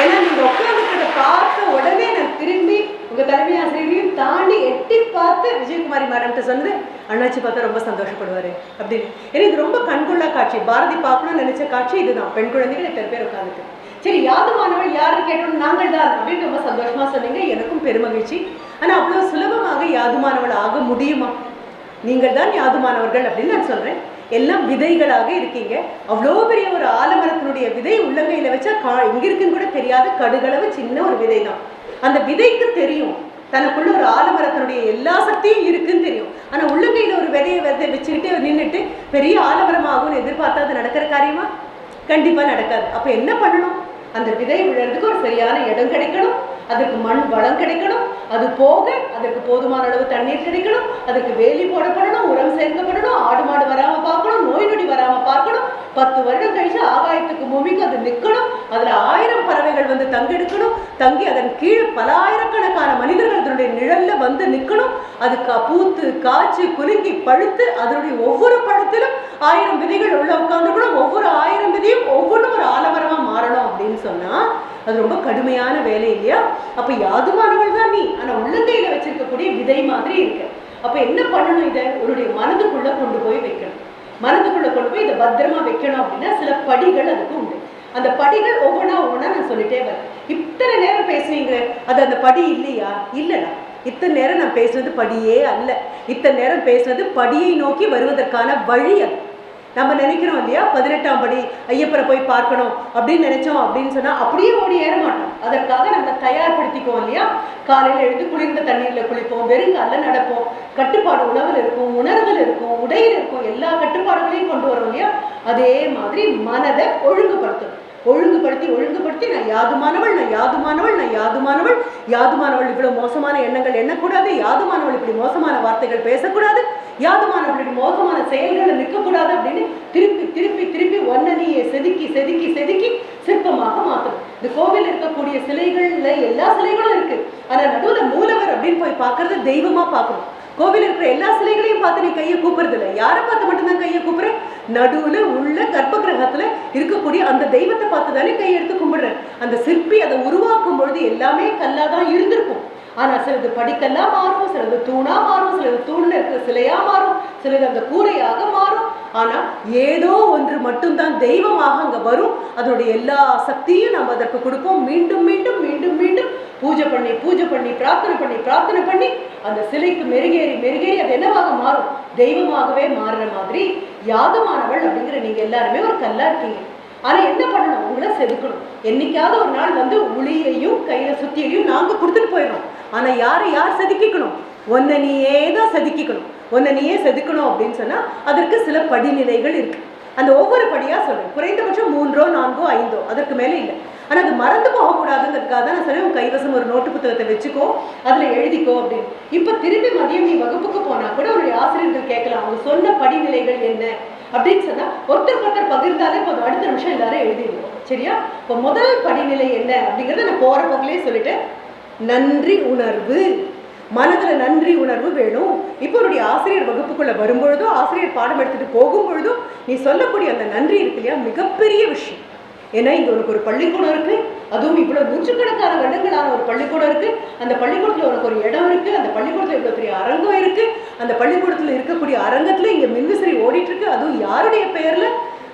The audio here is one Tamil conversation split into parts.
ஏன்னா நீங்க உட்காந்துக்கிட்ட பார்த்த உடனே நான் திரும்பி உங்க தலைமை ஆசிரியரையும் தாண்டி எட்டி பார்த்து விஜயகுமாரி மேடம்கிட்ட சொன்னது அண்ணாச்சி பார்த்தா ரொம்ப சந்தோஷப்படுவாரு அப்படின்னு. ஏன்னா இது ரொம்ப கண்கொள்ளா காட்சி. பாரதி பார்க்கணும்னு நினைச்ச காட்சி இதுதான். பெண் குழந்தைகள் இத்தனை பேர் உட்காந்துட்டு சரி யாதுமானவள் யாரு கேட்டோம் நாங்கள் தான் அப்படின்னு ரொம்ப சந்தோஷமா சொன்னீங்க. எனக்கும் பெருமகிழ்ச்சி. ஆனா அவ்வளவு சுலபமாக யாதுமானவள் ஆக முடியுமா? நீங்கள் தான் யாதுமானவர்கள் அப்படின்னு நான் சொல்றேன். எல்லாம் விதைகளாக இருக்கீங்க. அவ்வளோ பெரிய ஒரு ஆலமரத்தினுடைய விதை உள்ளங்கையில் வச்சா கா இங்கே இருக்குன்னு கூட தெரியாத. கடுகளவு சின்ன ஒரு விதை தான் அந்த விதைக்கு தெரியும். தனக்குள்ள ஒரு ஆலமரத்தினுடைய எல்லா சக்தியும் இருக்குன்னு தெரியும். ஆனா உள்ளங்கையில ஒரு விதையை விதை வச்சுக்கிட்டு நின்றுட்டு பெரிய ஆலமரம் ஆகும்னு எதிர்பார்த்தா அது நடக்கிற காரியமா? கண்டிப்பா நடக்காது. அப்ப என்ன பண்ணணும்? அந்த விதை விழுறதுக்கு ஒரு சரியான இடம் கிடைக்கணும். அதற்கு மண் வளம் கிடைக்கணும் அது போக அதற்கு போதுமான அளவு தண்ணீர் கிடைக்கணும் அதுக்கு வேலி போடப்படணும் உரம் சேர்க்கப்படணும் ஆடு மாடு வராம பார்க்கணும் நோய் நொடி வராம பார்க்கணும். பத்து வருடம் கழிச்சு ஆகாயத்துக்கு பூமிக்கு அது நிற்கணும் அதுல ஆயிரம் பறவைகள் வந்து தங்கெடுக்கணும். தங்கி அதன் கீழ் பல ஆயிரக்கணக்கான மனிதர்கள் அதனுடைய நிழல்ல வந்து நிற்கணும் அது கா- பூத்து காய்ச்சி குலுங்கி பழுத்து அதனுடைய ஒவ்வொரு பழத்திலும் ஆயிரம் விதைகள் உள்ள உட்காந்துக்கணும் ஒவ்வொரு ஆயிரம் விதையும் ஒவ்வொன்றும் ஒரு ஆலமரமா மாறணும் அப்படின்னு சொன்னா அது ரொம்ப கடுமையான வேலை இல்லையா? அப்ப யாதுமானவள் தான் நீ. ஆனா உள்ளங்கையில வச்சிருக்கக்கூடிய விதை மாதிரி இருக்கு. அப்ப என்ன பண்ணணும் இதை? உன்னுடைய மனதுக்குள்ள கொண்டு போய் வைக்கணும். மனதுக்குள்ள கொண்டு போய் இதை பத்திரமா வைக்கணும் அப்படின்னா சில படிகள் அதுக்கு உண்டு. அந்த படிகள் ஒவ்வொன்றா ஒவ்வொன்றா நான் சொல்லிட்டே வரேன். இத்தனை நேரம் பேசுவீங்க அது அந்த படி இல்லையா? இல்லைடா இத்தனை நேரம் நான் பேசுனது படியே அல்ல. இத்தனை நேரம் பேசுனது படியை நோக்கி வருவதற்கான வழி அது. நம்ம நினைக்கிறோம் இல்லையா? பதினெட்டாம் படி ஐயப்பரை போய் பார்க்கணும் அப்படின்னு நினைச்சோம் அப்படின்னு சொன்னா அப்படியே ஓடி ஏற மாட்டோம். அதற்காக நம்ம தயார்படுத்திக்குவோம் இல்லையா? காலையில எழுந்து குளிர்ந்த தண்ணீர்ல குளிப்போம் வெறுங்கால நடப்போம். கட்டுப்பாடு உணவில் இருக்கும் உணர்வில் இருக்கும் உடையில் இருக்கும் எல்லா கட்டுப்பாடுகளையும் கொண்டு வரோம் இல்லையா? அதே மாதிரி மனதை ஒழுங்குபடுத்தணும். ஒழுங்குபடுத்தி ஒழுங்குபடுத்தி நான் யாதுமானவள் நான் யாதுமானவள் நான் யாதுமானவள். யாதுமானவள் இவ்வளவு மோசமான எண்ணங்கள் எண்ணக்கூடாது. யாதுமானவள் இப்படி மோசமான வார்த்தைகள் பேசக்கூடாது. யாதுமானவள் இப்படி மோசமான செயல்களை நிற்கக்கூடாது அப்படின்னு திருப்பி திருப்பி திருப்பி ஒன்னனையே செதுக்கி செதுக்கி செதுக்கி சிற்பமாக மாற்றும் இந்த கோவில் இருக்கக்கூடிய சிலைகள்ல எல்லா சிலைகளும் இருக்கு. ஆனா நடுவுல மூலவர் அப்படின்னு போய் பார்க்கறது தெய்வமா பார்க்கணும். கோவில் இருக்கிற எல்லா சிலைகளையும் பார்த்து நீ கையை கூப்பிடுறது இல்லை யாரை பார்த்து மட்டும்தான் கையை கூப்பிடுற? நடுவுல உள்ள கர்ப்ப கிரகத்துல இருக்கக்கூடிய அந்த தெய்வத்தை பார்த்து தானே கையை எடுத்து கும்பிடுற. அந்த சிற்பி அதை உருவாக்கும் பொழுது எல்லாமே கல்லாக தான் இருந்திருக்கும். ஆனா சிலது படிக்கல்லா மாறும் சிலது தூணா மாறும் சிலது தூண்ல இருக்கிற சிலையா மாறும் சிலது அந்த கூரையாக மாறும். ஆனா ஏதோ ஒன்று மட்டும்தான் தெய்வமாக அங்க வரும். அதனுடைய எல்லா சக்தியும் நம்ம அதற்கு கொடுப்போம். மீண்டும் மீண்டும் மீண்டும் மீண்டும் பூஜை பண்ணி பூஜை பண்ணி பிரார்த்தனை பண்ணி பிரார்த்தனை பண்ணி அந்த சிலைக்கு மெருகேறி மெருகேறி அது என்னவாக மாறும்? தெய்வமாகவே மாறுற மாதிரி யாதமானவள் அப்படிங்கிற நீங்க எல்லாருமே ஒரு கல்லா இருக்கீங்க. ஆனா என்ன பண்ணணும்? உங்களை செதுக்கணும். என்னைக்காவது ஒரு நாள் வந்து உளியையும் கையில சுத்தியையும் நாங்க கொடுத்துட்டு போயிடும் ஆனா யாரை யார் செதுக்கிக்கணும்? ஒன்ன நீயே தான் செதுக்கிக்கணும். ஒன்ன நீயே செதுக்கணும் அப்படின்னு சொன்னா அதற்கு சில படிநிலைகள் இருக்கு. அந்த ஒவ்வொரு படியா சொல்றேன். குறைந்தபட்சம் மூன்றோ நான்கோ ஐந்தோ அதற்கு மேலே இல்லை. ஆனால் அது மறந்து போகக்கூடாதுங்கிறதுக்காக தான் நான் சொன்னேன் உன் கைவசம் ஒரு நோட்டு புத்தகத்தை வச்சுக்கோ அதில் எழுதிக்கோ அப்படின்னு. இப்போ திரும்பி மதியம் நீ வகுப்புக்கு போனால் கூட உன்னுடைய ஆசிரியர்கள் கேட்கலாம் அவங்க சொன்ன படிநிலைகள் என்ன அப்படின்னு சொன்னால் ஒருத்தர் ஒருத்தர் பகிர்ந்தாலே போதும். அடுத்த நிமிஷம் எல்லாரும் எழுதிடுவோம். சரியா? இப்போ முதல் படிநிலை என்ன அப்படிங்கிறத நான் போகிற போக்கிலே சொல்லிட்டேன் நன்றி உணர்வு. மனதில் நன்றி உணர்வு வேணும். இப்போ உன்னுடைய ஆசிரியர் வகுப்புக்குள்ளே வரும்பொழுதோ ஆசிரியர் பாடம் எடுத்துகிட்டு போகும்பொழுதோ நீ சொல்லக்கூடிய அந்த நன்றி இருக்கு இல்லையா? மிகப்பெரிய விஷயம். ஏன்னா இங்கே உனக்கு ஒரு பள்ளிக்கூடம் இருக்கு. அதுவும் இவ்வளோ நூற்றுக்கணக்கான வருடங்களான ஒரு பள்ளிக்கூடம் இருக்கு. அந்த பள்ளிக்கூடத்தில் உனக்கு ஒரு இடம் இருக்கு. அந்த பள்ளிக்கூடத்தில் இவ்வளோ பெரிய அரங்கம் இருக்கு. அந்த பள்ளிக்கூடத்தில் இருக்கக்கூடிய அரங்கத்தில் இங்கே மின்விசிறி ஓடிட்டு இருக்கு. அதுவும் யாருடைய பெயரில்?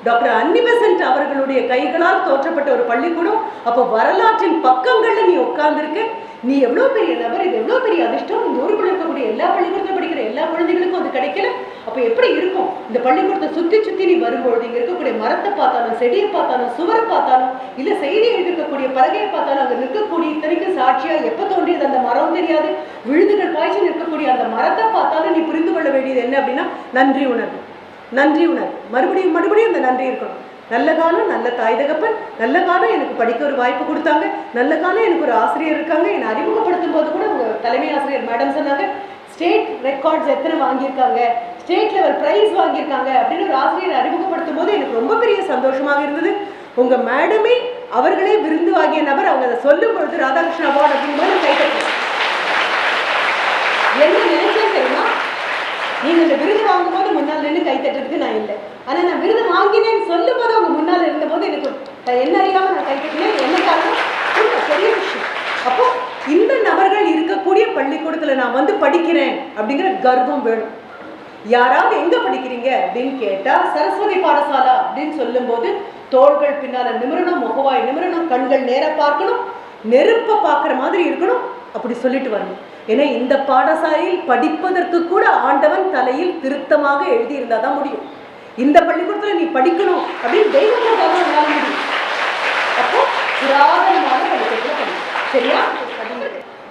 டாக்டர் அன்னிபெசன்ட் அவர்களுடைய கைகளால் தோற்றப்பட்ட ஒரு பள்ளிக்கூடம். அப்போ வரலாற்றின் பக்கங்களில் நீ உட்கார்ந்துருக்கு. நீ எவ்வளோ பெரிய நபர் இது எவ்வளவு பெரிய அதிர்ஷ்டம் இந்த ஊருக்குள்ள இருக்கக்கூடிய எல்லா பள்ளிக்கூடத்துல படிக்கிற எல்லா குழந்தைகளுக்கும் அது கிடைக்கல அப்போ எப்படி இருக்கும்? இந்த பள்ளிக்கூடத்தை சுத்தி சுத்தி நீ வரும்பொழுது இங்கே இருக்கக்கூடிய மரத்தை பார்த்தாலும் செடியை பார்த்தாலும் சுவரை பார்த்தாலும் இல்ல செய்தி எழுதிருக்கக்கூடிய பலகையை பார்த்தாலும் அங்கே நிற்கக்கூடிய இத்தனைக்கு சாட்சியா எப்ப தோன்றியது அந்த மரம் தெரியாது. விழுதுகள் பாய்ச்சி நிற்கக்கூடிய அந்த மரத்தை பார்த்தாலும் நீ புரிந்து கொள்ள வேண்டியது என்ன அப்படின்னா நன்றி உணர்வு. நன்றி உணர்வு. மறுபடியும் மறுபடியும் அந்த நன்றி இருக்கணும். நல்ல காலம் நல்ல தாய் தகப்பன் நல்ல காலம் எனக்கு படிக்க ஒரு வாய்ப்பு கொடுத்தாங்க. நல்ல காலம் எனக்கு ஒரு ஆசிரியர் இருக்காங்க. என்னை அறிமுகப்படுத்தும் போது கூட உங்க தலைமை ஆசிரியர் மேடம் சொன்னாங்க. ஸ்டேட் ரெக்கார்ட்ஸ் எத்தனை வாங்கியிருக்காங்க? ஸ்டேட் லெவல் ப்ரைஸ் வாங்கியிருக்காங்க அப்படின்னு ஒரு ஆசிரியர் அறிமுகப்படுத்தும் போது எனக்கு ரொம்ப பெரிய சந்தோஷமாக இருந்தது. உங்கள் மேடமே அவர்களே விருந்து வாங்கிய நபர் அவங்க அதை சொல்லும் பொழுது ராதாகிருஷ்ண அவார்டு அப்படிங்கும்போது கை என்ன நினைச்சேன் தெரியுமா? நீங்க இந்த விருது வாங்கும்போது முன்னால் நின்று கை தட்டுறதுக்கு நான் இல்லை. ஆனா நான் விருது வாங்கினேன்னு சொல்லும் போது அவங்க முன்னால் இருந்தபோது எனக்கு நான் என்ன அறியாம நான் கை தட்டினேன்? என்ன காரணம்? நான் வந்து படிக்கிறேன் அப்படிங்கிற கர்வம் வேணும். யாராவது எங்க படிக்கிறீங்க அப்படின்னு கேட்டா சரஸ்வதி பாடசாலா அப்படின்னு சொல்லும்போது தோள்கள் பின்னால நிமிரணும் முகவாய் நிமிரணும் கண்கள் நேர பார்க்கணும் நெருப்ப பார்க்குற மாதிரி இருக்கணும் அப்படி சொல்லிட்டு வரணும். ஏன்னா இந்த பாடசாலையில் படிப்பதற்கு கூட ஆண்டவன் தலையில் திருத்தமாக எழுதியிருந்தா தான் முடியும். இந்த பள்ளிக்கூடத்துல நீ படிக்கணும் அப்படின்னு தெய்வம் முடியும். அப்போ புராதனமான படிக்கிறது சரியா?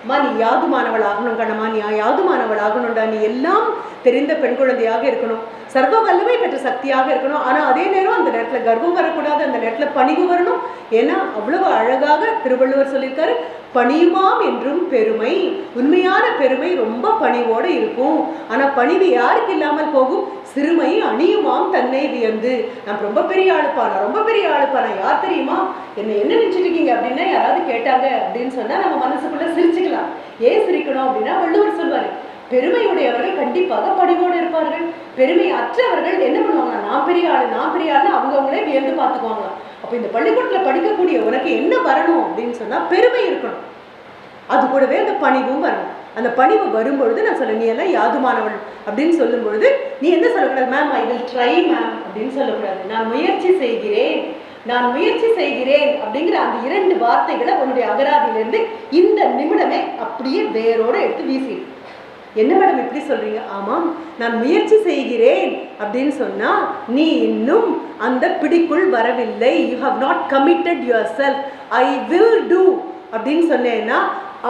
அம்மா நீ யாதுமானவள் ஆகணும் கண்ணம்மா நீ யாதுமானவள் ஆகணும்டா நீ எல்லாம் தெரிந்த பெண் குழந்தையாக இருக்கணும். சர்வ வல்லமை பெற்ற சக்தியாக இருக்கணும். ஆனால் அதே நேரம் அந்த நேரத்தில் கர்வம் வரக்கூடாது. அந்த நேரத்தில் பணிவு வரணும். ஏன்னா அவ்வளவு அழகாக திருவள்ளுவர் சொல்லியிருக்காரு பணியுமாம் என்றும் பெருமை. உண்மையான பெருமை ரொம்ப பணிவோடு இருக்கும். ஆனா பணிவு யாருக்கு இல்லாமல் போகும்? சிறுமை அணியுமாம் தன்னை வியந்து. நான் ரொம்ப பெரிய ஆளுப்பா நான் ரொம்ப பெரிய ஆளுப்பா நான் யார் தெரியுமா? என்ன என்ன நினச்சிட்டு இருக்கீங்க அப்படின்னா யாராவது கேட்டாங்க அப்படின்னு சொன்னால் நம்ம மனசுக்குள்ள சிரிச்சுக்கலாம். ஏன் சிரிக்கணும் அப்படின்னா வள்ளுவர் சொல்வார் பெருமையுடையவர்கள் கண்டிப்பாக பணிவோடு இருப்பார்கள். பெருமை அற்றவர்கள் என்ன பண்ணுவாங்க நான் பெரிய ஆளு நான் பெரிய ஆளு அவங்கவுங்களே வியந்து பார்த்துக்குவாங்க. அப்போ இந்த பள்ளிக்கூடத்தில் படிக்கக்கூடிய உனக்கு என்ன வரணும் அப்படின்னு சொன்னால் பெருமை இருக்கணும். அது கூடவே அந்த பணிவும் வரணும். அந்த பணிவு வரும்பொழுது நான் சொல்ல நீ எல்லாம் யாதுமானவள் அப்படின்னு சொல்லும் பொழுது நீ என்ன சொல்லக்கூடாது ma'am I will try ma'am அப்படின்னு சொல்லக்கூடாது. நான் முயற்சி செய்கிறேன் நான் முயற்சி செய்கிறேன் அப்படிங்கிற அந்த இரண்டு வார்த்தைகளை உன்னுடைய அகராதியிலிருந்து இந்த நிமிடமே அப்படியே வேரோடு எடுத்து வீசிடு. என்ன மேடம் இப்படி சொல்றீங்க? ஆமாம் நான் முயற்சி செய்கிறேன் அப்படின்னு சொன்னா நீ இன்னும் அந்த பிடிக்குள் வரவில்லை. You have not committed yourself I will do அப்படின்னு சொன்னேன்னா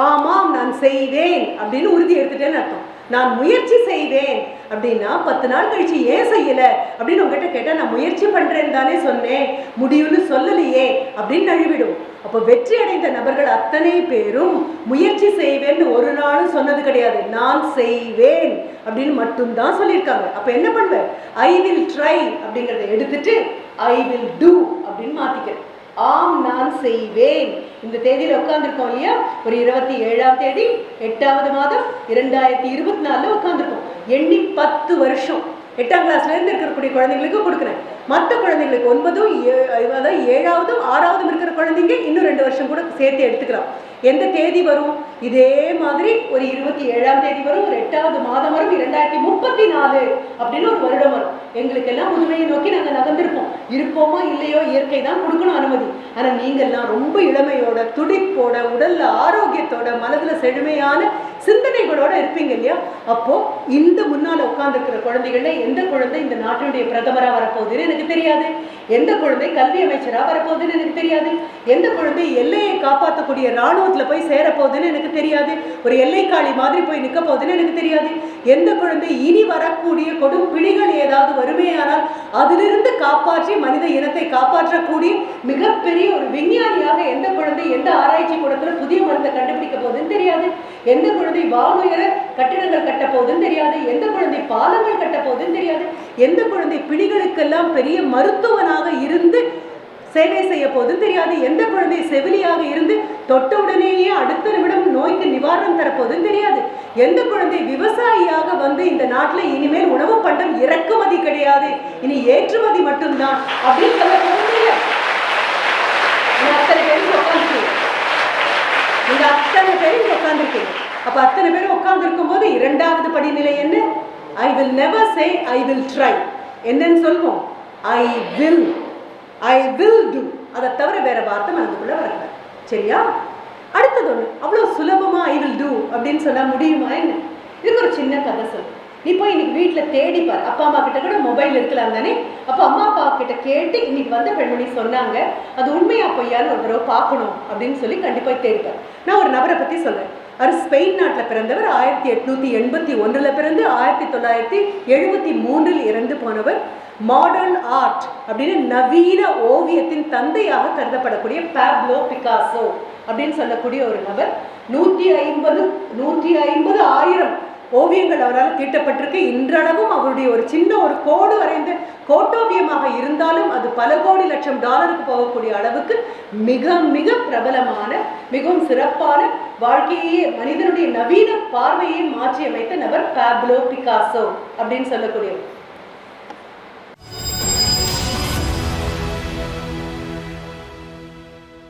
ஆமாம் நான் செய்வேன் அப்படின்னு உறுதி எடுத்துட்டேன்னு அர்த்தம். நான் முயற்சி செய்வேன் அப்படின்னா பத்து நாள் கழிச்சு ஏன் செய்யல? அப்படின்னு உங்ககிட்ட கேட்டா நான் முயற்சி பண்றேன்னு தானே சொன்னேன். முடியும்னு சொல்லலையே. அப்படின்னு நழுவிடும் அப்போ வெற்றி அடைந்த நபர்கள் அத்தனை பேரும் முயற்சி செய்வேன்னு ஒரு நாளும் சொன்னது கிடையாது. நான் செய்வேன். அப்படின்னு மட்டும்தான் சொல்லியிருக்காங்க. அப்போ என்ன பண்ணுவேன்? ஐ வில் ட்ரை அப்படிங்கிறத எடுத்துட்டு ஐ வில் டூ அப்படின்னு மாத்திக்கிறேன். ஆம் நான் செய்வேன். இந்த தேதியில உட்காந்துருக்கோம் இல்லையா? ஒரு இருபத்தி ஏழாம் தேதி எட்டாவது மாதம் இரண்டாயிரத்தி இருபத்தி நாலுல உட்காந்துருக்கோம் எண்ணி பத்து வருஷம். எட்டாம் கிளாஸ்லேருந்து இருக்கக்கூடிய குழந்தைங்களுக்கு கொடுக்குறேன். மற்ற குழந்தைங்களுக்கு ஒன்பதும் ஏ- அதாவது ஏழாவதும் ஆறாவதும் இருக்கிற குழந்தைங்க இன்னும் ரெண்டு வருஷம் கூட சேர்த்து எடுத்துக்கலாம். எந்த தேதி வரும்? இதே மாதிரி ஒரு இருபத்தி ஏழாம் தேதி வரும் ஒரு எட்டாவது மாதம் வரும் இரண்டாயிரத்தி முப்பத்தி நாலு அப்படின்னு ஒரு வருடம் வரும். எங்களுக்கு எல்லாம் முதுமையை நோக்கி நாங்கள் நகர்ந்திருப்போம். இருப்போமோ இல்லையோ இயற்கை தான் கொடுக்கணும் அனுமதி. ஆனால் நீங்கள்லாம் ரொம்ப இளமையோட துடிப்போட உடல்ல ஆரோக்கியத்தோட மனதில் செழுமையான சிந்தனைகளோட இருப்பீங்க இல்லையா? அப்போ இந்த முன்னால உட்கார்ந்துருக்கிற குழந்தைகள்ல எந்த குழந்தை இந்த நாட்டினுடைய பிரதமரா வரப்போகுதுன்னு எனக்கு தெரியாது. எந்த குழந்தை கல்வி அமைச்சரா வரப்போகுதுன்னு எனக்கு தெரியாது. எந்த குழந்தை எல்லையை காப்பாற்றக்கூடிய ராணுவத்துல போய் சேரப்போகுதுன்னு எனக்கு தெரியாது. ஒரு எல்லைக்காளி மாதிரி போய் நிக்க போகுதுன்னு எனக்கு தெரியாது. எந்த குழந்தை இனி வரக்கூடிய கொடும் பிணிகள் ஏதாவது வருமேயானால் அதிலிருந்து காப்பாற்றி மனித இனத்தை காப்பாற்றக்கூடிய மிகப்பெரிய ஒரு விஞ்ஞானியாக எந்த குழந்தை எந்த ஆராய்ச்சி கூடத்துல புதிய மருந்தை கண்டுபிடிக்க போகுதுன்னு தெரியாது. எந்த குழந்தை வானுயர கட்டிடங்கள் கட்ட போகுதுன்னு தெரியாது. எந்த குழந்தை பாலங்கள் கட்ட போகுதுன்னு தெரியாது. எந்த குழந்தை பிணிகளுக்கெல்லாம் பெரிய மருத்துவனாக இருந்து சேவை செய்ய போதும் தெரியாது. எந்த குழந்தை செவிலியாக இருந்து தொட்ட உடனேயே அடுத்த நிமிடம் நோய்க்கு நிவாரணம் தரப்போதும் தெரியாது. எந்த குழந்தை விவசாயியாக வந்து இந்த நாட்டில் இனிமேல் உணவு பண்டம் இறக்குமதி கிடையாது. இனி ஏற்றுமதி மட்டும்தான் அப்படின்னு சொல்ல போதும் அத்தனை பேரும் உட்காந்துருக்கீங்க நீங்க அத்தனை பேரும் உட்காந்துருக்கீங்க அப்ப அத்தனை பேரும் உட்காந்துருக்கும் போது இரண்டாவது படிநிலை என்ன? I will never say I will try என்னன்னு சொல்வோம். I will I will do அதை தவிர வேற வார்த்தை மனதுக்குள்ள வரல. சரியா? அடுத்தது ஒன்று அவ்வளோ சுலபமாக ஐ வில் டூ அப்படின்னு சொன்னால் முடியுமா என்ன? இதுக்கு ஒரு சின்ன கதை சொல்லு. நீ போய் இன்னைக்கு வீட்டில் தேடிப்பார் அப்பா அம்மா கிட்ட கூட மொபைல் இருக்கலாம் தானே? அப்போ அம்மா அப்பா கிட்ட கேட்டு இன்னைக்கு வந்த பெண்மணி சொன்னாங்க அது உண்மையா பொய்யான்னு ஒரு தடவை பார்க்கணும் அப்படின்னு சொல்லி கண்டிப்பாக தேடிப்பார் நான் ஒரு நபரை பற்றி சொல்கிறேன் அவர் ஸ்பெயின் நாட்டில் பிறந்தவர். ஆயிரத்தி எட்நூத்தி எண்பத்தி ஒன்றில் பிறந்து ஆயிரத்தி தொள்ளாயிரத்தி எழுபத்தி மூன்றில் இறந்து போனவர். மாடர்ன் ஆர்ட் அப்படின்னு நவீன ஓவியத்தின் தந்தையாக கருதப்படக்கூடிய பேப்லோ பிகாசோ அப்படின்னு சொல்லக்கூடிய ஒரு நபர். நூற்றி ஐம்பது நூற்றி ஐம்பது ஆயிரம் ஓவியங்கள் அவரால் தீட்டப்பட்டிருக்கு. இன்றளவும் அவருடைய ஒரு சின்ன ஒரு கோடு வரைந்த கோட்டோவியமாக இருந்தாலும் பல கோடி லட்சம் டாலருக்கு போகக்கூடிய அளவுக்கு மிக மிக பிரபலமான மிகவும் சிறப்பான வாழ்க்கையே மனிதனுடைய நவீன பார்வையை மாற்றி அமைத்த நபர் பாப்லோ பிகாசோ அப்படின்னு சொல்லக்கூடிய